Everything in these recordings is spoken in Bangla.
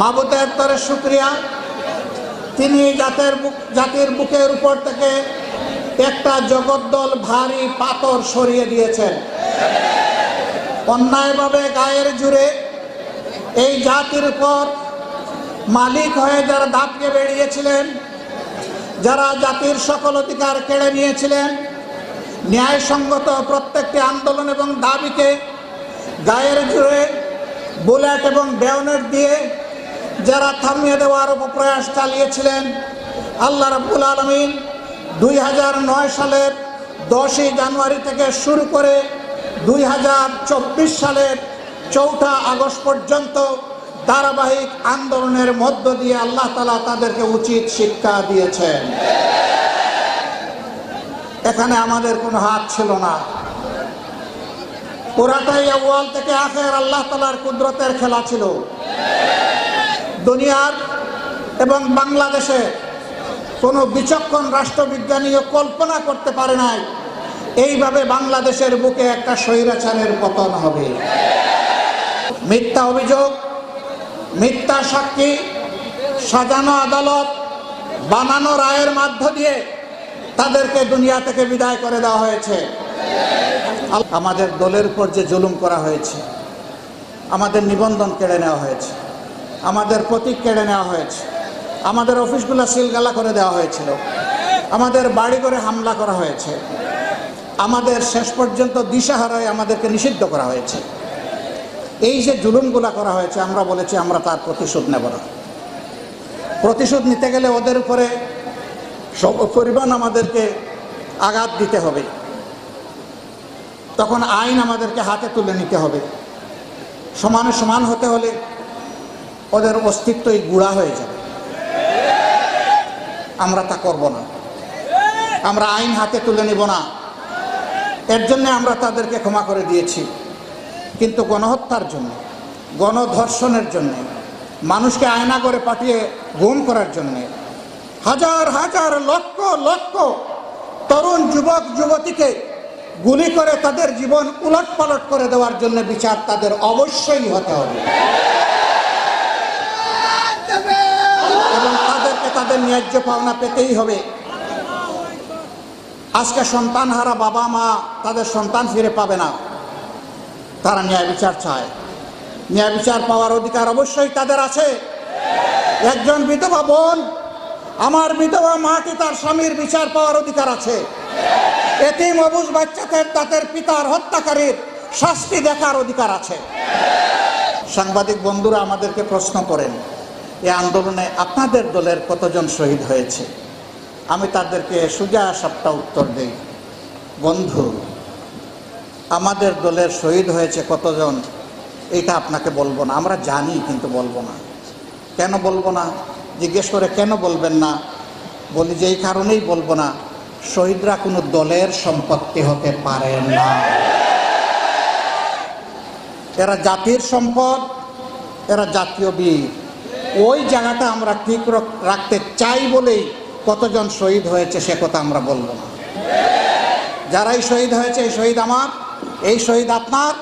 মাবুদের তরে শুক্রিয়া। তিনি জাতের জাতির বুকের উপর থেকে একটা জগদ্দল ভারী পাথর সরিয়ে দিয়েছেন। অন্যায়ভাবে গায়ের জুড়ে এই জাতির উপর মালিক হয়ে যারা দাপকে বেরিয়েছিলেন যারা জাতির সকল অধিকার কেড়ে নিয়েছিলেন, ন্যায়সঙ্গত প্রত্যেকটি আন্দোলন এবং দাবিকে গায়ের জুড়ে বুলেট এবং ব্যাওনেট দিয়ে যারা থামিয়ে দেওয়ার প্রয়াস চালিয়েছিলেন, আল্লাহ রাব্বুল আলমিন দুই হাজার নয় সালের দশই জানুয়ারি থেকে শুরু করে দুই হাজার চব্বিশ সালের চৌঠা আগস্ট পর্যন্ত ধারাবাহিক আন্দোলনের মধ্য দিয়ে আল্লাহ তালা তাদেরকে উচিত শিক্ষা দিয়েছেন। এখানে আমাদের কোনো হাত ছিল না। পুরাটাই আউয়াল থেকে আখের আল্লাহ তালার কুদরতের খেলা ছিল। দুনিয়ার এবং বাংলাদেশে কোনো বিচক্ষণ রাষ্ট্রবিজ্ঞানীও কল্পনা করতে পারে নাই। এইভাবে বাংলাদেশের বুকে একটা স্বৈরাচারের পতন হবে। মিথ্যা অভিযোগ, মিথ্যা সাক্ষী, সাজানো আদালত, বানানো রায়ের মাধ্য দিয়ে তাদেরকে দুনিয়া থেকে বিদায় করে দেওয়া হয়েছে। আমাদের দলের উপর যে জুলুম করা হয়েছে, আমাদের নিবন্ধন কেড়ে নেওয়া হয়েছে। আমাদের প্রতীক কেড়ে নেওয়া হয়েছে। আমাদের অফিসগুলো সিলগালা করে দেওয়া হয়েছিল। আমাদের বাড়ি করে হামলা করা হয়েছে। আমাদের শেষ পর্যন্ত দিশাহারায় আমাদেরকে নিষিদ্ধ করা হয়েছে। এই যে জুলুমগুলা করা হয়েছে, আমরা বলেছি আমরা তার প্রতিশোধ নেব না। প্রতিশোধ নিতে গেলে ওদের উপরে সব পরিমাণ আমাদেরকে আঘাত দিতে হবে। তখন আইন আমাদেরকে হাতে তুলে নিতে হবে। সমানে সমান হতে হলে ওদের অস্তিত্বই গুড়া হয়ে যাবে। আমরা তা করব না। আমরা আইন হাতে তুলে নিব না। এর জন্য আমরা তাদেরকে ক্ষমা করে দিয়েছি। কিন্তু গণহত্যার জন্য, গণধর্ষণের জন্য, মানুষকে আয়না করে পাঠিয়ে গুম করার জন্যে, হাজার হাজার, লক্ষ লক্ষ তরুণ যুবক, যুবতীকে গুলি করে তাদের জীবন উলট পালট করে দেওয়ার জন্য বিচার তাদের অবশ্যই হতে হবে। তাদের ন্যায্য পাওনা পেতেই হবে। আজকে সন্তান হারা বাবা মা তাদের সন্তান ফিরে পাবে না। তারা ন্যায় বিচার চায়। ন্যায় বিচার পাওয়ার অধিকার অবশ্যই তাদের আছে। একজন বিধবা বোন, আমার বিধবা মাকে তার স্বামীর বিচার পাওয়ার অধিকার আছে। এতিম অবুজ বাচ্চাদের, তাদের পিতার হত্যাকারীর শাস্তি দেখার অধিকার আছে। সাংবাদিক বন্ধুরা আমাদেরকে প্রশ্ন করেন এই আন্দোলনে আপনাদের দলের কতজন শহীদ হয়েছে? আমি তাদেরকে সুজা সাপটা উত্তর দেই। বন্ধু, আমাদের দলের শহীদ হয়েছে কতজন? এটা আপনাকে বলব না। আমরা জানি, কিন্তু বলব না। কেন বলব না? জিজ্ঞেস করে কেন বলবেন না? বলি যে এই কারণেই বলব না। শহীদরা কোনো দলের সম্পত্তি হতে পারে না। এরা জাতির সম্পদ, এরা জাতীয় বীর। ওই জায়গাটা আমরা ঠিক রাখতে চাই বলেই কতজন শহীদ হয়েছে সে কথা আমরা বলব না। যারাই শহীদ হয়েছে, এই শহীদ আমার, এই শহীদ আপনার,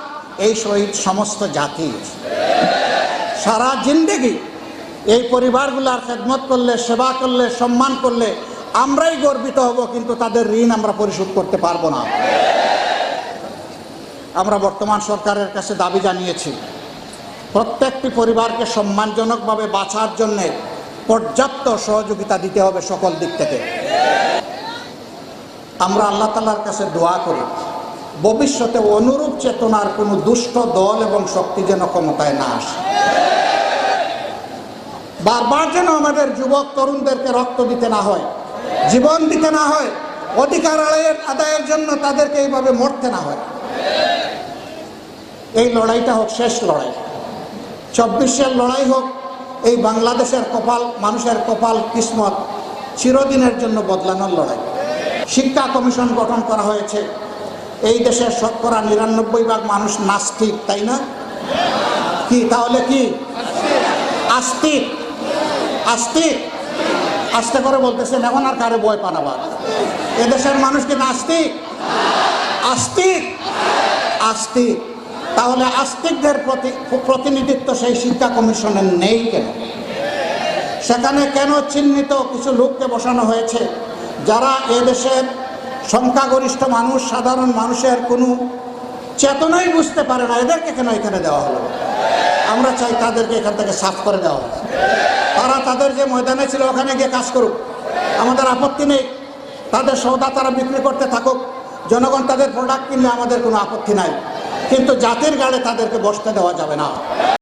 এই শহীদ সমস্ত জাতির। সারা জিন্দেগি এই পরিবারগুলার খেদমত করলে, সেবা করলে, সম্মান করলে আমরাই গর্বিত হব, কিন্তু তাদের ঋণ আমরা পরিশোধ করতে পারব না। আমরা বর্তমান সরকারের কাছে দাবি জানিয়েছি প্রত্যেকটি পরিবারকে সম্মানজনকভাবে বাঁচার জন্য পর্যাপ্ত সহযোগিতা দিতে হবে সকল দিক থেকে। আমরা আল্লাহ তালার কাছে দোয়া করি, ভবিষ্যতে অনুরূপ চেতনার কোনো দুষ্ট দল এবং শক্তি যেন ক্ষমতায় না আসে। বারবার যেন আমাদের যুবক তরুণদেরকে রক্ত দিতে না হয়, জীবন দিতে না হয়, অধিকার আদায়ের আদায়ের জন্য তাদেরকে এইভাবে মরতে না হয়। এই লড়াইটা হোক শেষ লড়াই। চব্বিশের লড়াই হোক, এই বাংলাদেশের কপাল, মানুষের কপাল, কিসমত চিরদিনের জন্য বদলানোর লড়াই। শিক্ষা কমিশন গঠন করা হয়েছে। এই দেশের শতকরা নিরানব্বই ভাগ মানুষ নাস্তিক, তাই না? কি, তাহলে কি? আস্তিক। আস্তিক? আস্তে করে বলতেছেন, এখন আর কারে বয় পান আবার। এদেশের মানুষ কি নাস্তিক? আস্তিক। আস্তিক। তাহলে আস্তিকদের প্রতি প্রতিনিধিত্ব সেই শিক্ষা কমিশনের নেই কেন? সেখানে কেন চিহ্নিত কিছু লোককে বসানো হয়েছে? যারা এদেশের সংখ্যাগরিষ্ঠ মানুষ, সাধারণ মানুষের কোনো চেতনাই বুঝতে পারে না, এদেরকে কেন এখানে দেওয়া হলো? আমরা চাই তাদেরকে এখান থেকে সাফ করে দেওয়া হোক। তারা তাদের যে ময়দানে ছিল, ওখানে গিয়ে কাজ করুক। আমাদের আপত্তি নেই। তাদের সৌদা তারা বিক্রি করতে থাকুক। জনগণ তাদের প্রোডাক্ট কিনলে আমাদের কোনো আপত্তি নাই। কিন্তু জাতির গাড়ে তাদেরকে বসতে দেওয়া যাবে না।